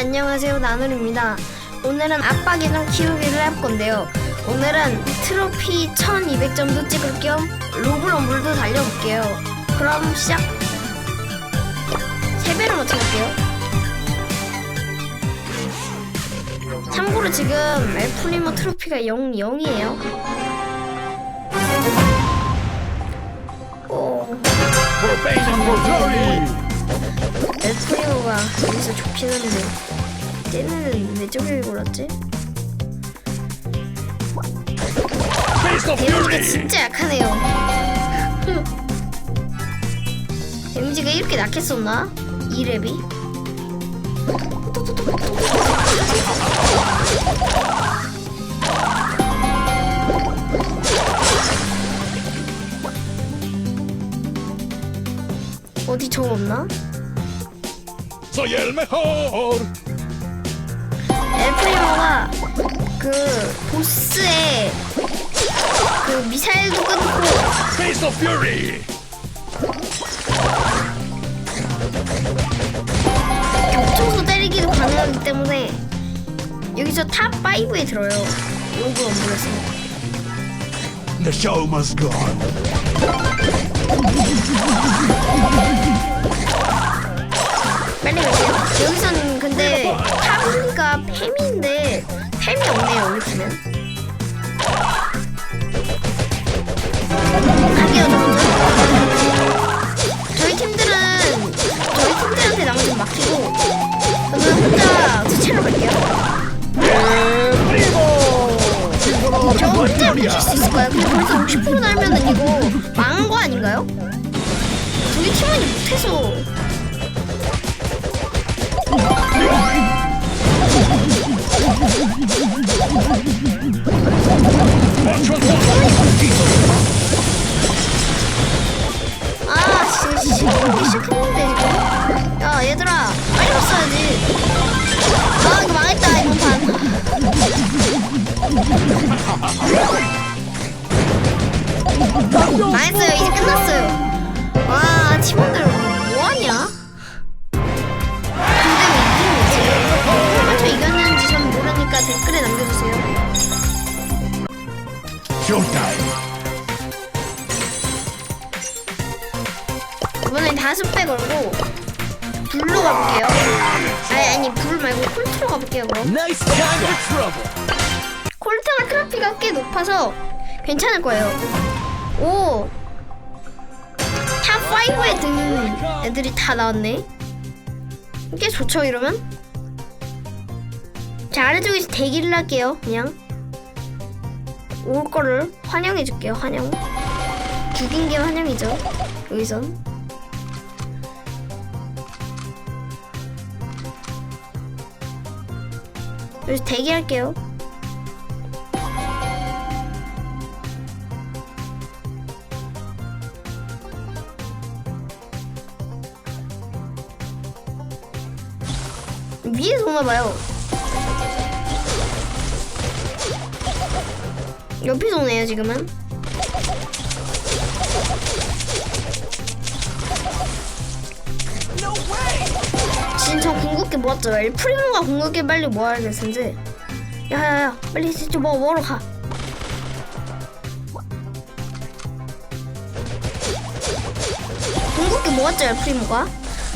안녕하세요. 나누입니다. 오늘은 계정 키우기를 할 건데요. 오늘은 트로피 1200점도 찍을 겸 로블럼블도 달려볼게요. 그럼 시작! 3배로 맞춰볼게요. 참고로 지금 엘프리모 트로피가 0, 0이에요. 오! 엘프리모가 여기서 좁히는데 쟤는 왜 저기를 골랐지? 데미지가! 진짜 약하네요. 데미지가 이렇게 약했었나? 이 랩이? 어디 저거 없나? Soy el mejor! 엘프리모가 그 보스의 그 미사일도 끊고 Face of fury! 겹쳐서 때리기도 가능하기 때문에 여기서 탑 5에 들어요. 로그 엄브레스. The show must go on. 혼자 수채로 갈게요. 저 혼자 묻힐 수 있을까요? 벌써 60% 날면은 이거 망한 거 아닌가요? 저희 팀원이 못해서 for trouble. 콜트랑 트로피가 꽤 높아서 괜찮을 거예요. 오. 탑 5에 든 애들이 다 나왔네. 꽤 좋죠 이러면? 자 아래쪽에서 대기를 할게요 그냥. 올 거를 환영해 줄게요 환영. 죽인 게 환영이죠 여기선. 여기서 대기할게요. 위에서 오나봐요. 옆에서 오네요, 지금은. 저 궁극기 모았죠. 엘프리모가 궁극기 빨리 모아야겠는데. 야야야, 빨리 저 뭐, 뭐로 가. 궁극기 모았죠, 엘프리모가.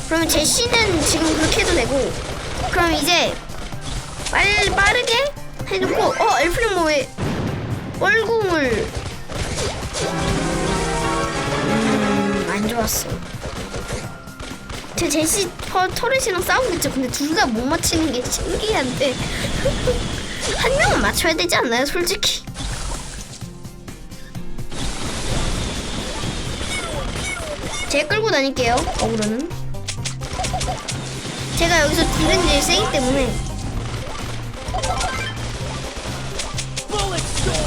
그러면 제시는 지금 그렇게 해도 되고. 그럼 이제 빨리 빠르게 해놓고, 어, 엘프리모 왜 뻘궁을. 음, 안 좋았어. 제 제시 터, 터렛이랑 싸우겠죠. 근데 둘 다 못 맞히는 게 신기한데 한 명은 맞춰야 되지 않나요, 솔직히? 제가 끌고 다닐게요. 어그로는 제가 여기서 딜은 제일 세기 때문에.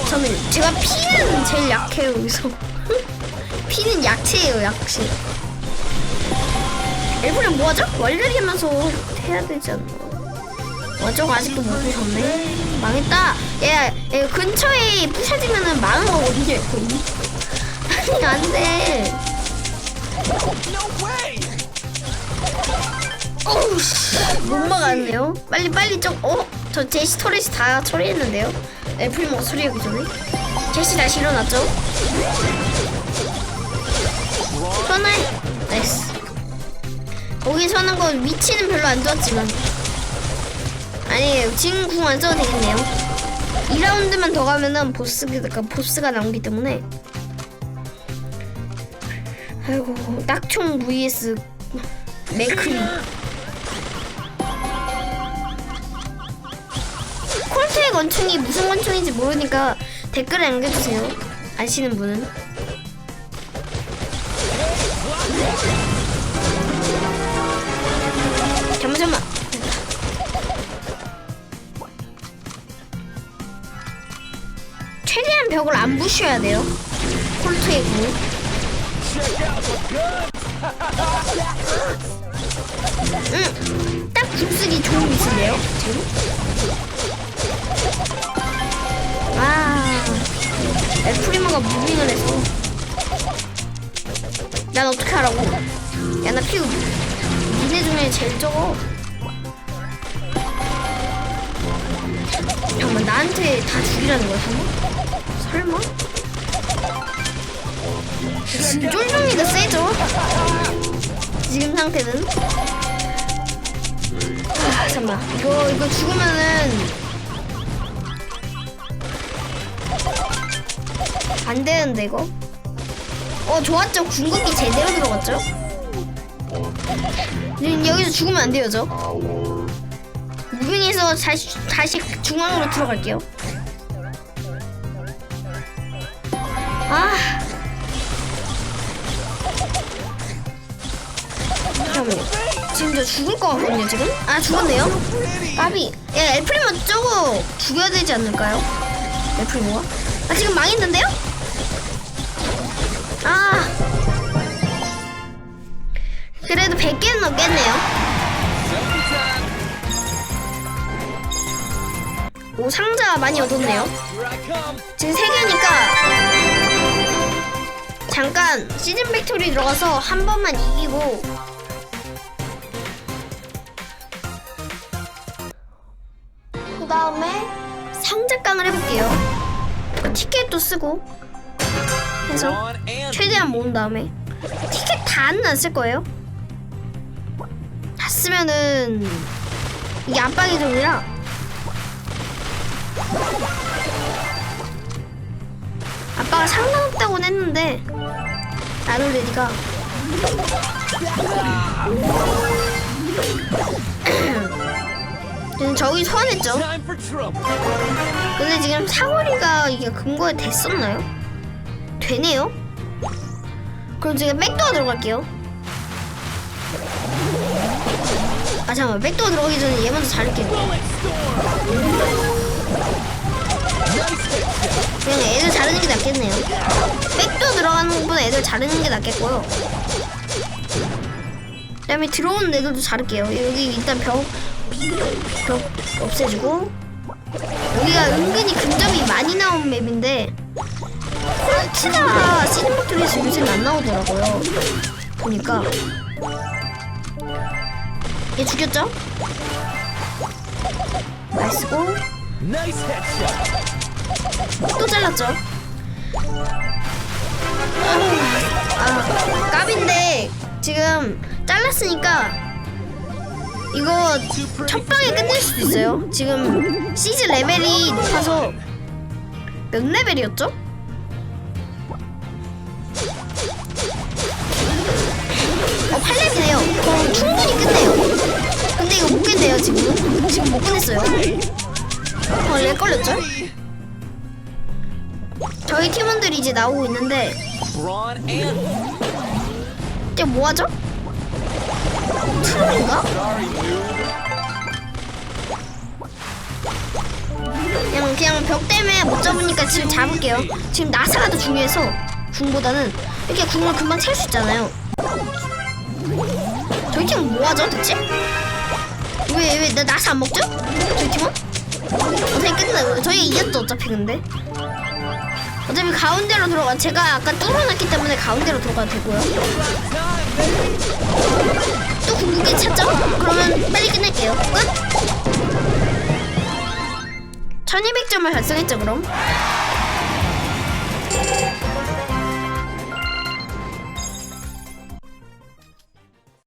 저는 제가 피는 제일 약해요 여기서 피는 약체예요 약체 일부러 뭐하죠? 월요일 하면서 해야 되지 않나 어 저거 아직도 못 부셨네 망했다 얘, 얘 근처에 부셔지면은 망한 거거든요. 아니 안돼 No way. 어우 씨, 못 막았네요. 빨리 빨리 좀 어? 저 제시 토레시 다 처리했는데요. 애플 뭐 처리하기 전에 제시 다시 일어났죠? 선을 나이스. 거기 서는 건 위치는 별로 안 좋았지만 아니에요. 지금 궁 안 써도 되겠네요. 2라운드만 더 가면은 보스가 보스가 나오기 때문에 아이고 딱총 vs 맥크리 콜트의 권총이 무슨 권총인지 모르니까 댓글에 남겨주세요 아시는 분은 벽을 안 부셔야 돼요 콜트의 궁 응, 딱 굽쓰기 좋은 위치인데요, 지금? 아, 엘프리머가 무빙을 해서. 난 어떻게 하라고? 야, 나 피우 니네 중에 제일 적어. 잠깐만, 나한테 다 죽이라는 거야, 설마? 설마? 지금 쫄쫄이가 세죠? 지금 상태는? 아, 잠깐만. 이거 이거 죽으면은 안 되는데 이거? 어 좋았죠. 궁극기 제대로 들어갔죠? 음, 여기서 죽으면 안 돼요 저? 무빙에서 다시 다시 중앙으로 들어갈게요 아 잠깐만요. 지금 저 죽을 것 같거든요, 지금? 아, 죽었네요? 까비. 야, 엘프리모 저거 죽여야 되지 않을까요? 엘프리모가? 아, 지금 망했는데요? 아. 그래도 100개는 넘겠네요. 오, 상자 많이 얻었네요. 지금 3개니까 잠깐 시즌 팩토리 들어가서 한 번만 이기고. 그 다음에 상자깡을 해볼게요. 티켓도 쓰고 해서 최대한 모은 다음에 티켓 다는 안 쓸 거예요. 다 쓰면은 이게 압박이 좀이라 아빠가 상관없다고는 했는데 나는 레디가 지금 저기 소환했죠. 근데 지금 사거리가 이게 근거에 됐었나요? 되네요? 그럼 제가 백도어 들어갈게요 아 잠깐만 백도어 들어가기 전에 얘 먼저 자를게요 그냥 애들 자르는 게 낫겠네요. 백도 들어가는 것보다 애들 자르는 게 낫겠고요. 그다음에 들어오는 애들도 자를게요. 여기 일단 벽, 벽 없애주고 여기가 은근히 근접이 많이 나온 맵인데 콜트가 시즌팩토리에서 요새는 안 나오더라고요. 보니까 얘 죽였죠? 나이스고 Nice headshot. 또 잘랐죠? 아, 까비인데 지금 잘랐으니까 이거 첫 방에 끝낼 수도 있어요. 지금 시즈 레벨이 높아서 몇 레벨이었죠? 어, 8레벨이에요. 그럼 충분히 끝내요. 근데 이거 못 끝내요, 지금. 지금 못 끝냈어요. 어, 렉 걸렸죠? 저희 팀원들이 이제 나오고 있는데 이제 뭐 하죠? 트롤인가? 그냥 그냥 벽 때문에 못 잡으니까 지금 잡을게요. 지금 나사가 더 중요해서 궁보다는 이렇게 궁을 금방 찰 수 있잖아요. 저희 팀은 뭐 하죠 대체? 왜 왜 나 나사 안 먹죠? 저희 팀은? 어차피 끝나 저희 이겼죠 어차피 근데. 어차피 가운데로 들어가 제가 아까 뚫어놨기 때문에 가운데로 들어가도 되고요 또 궁극기 찾죠? 그러면 빨리 끝낼게요 끝! 1200점을 달성했죠 그럼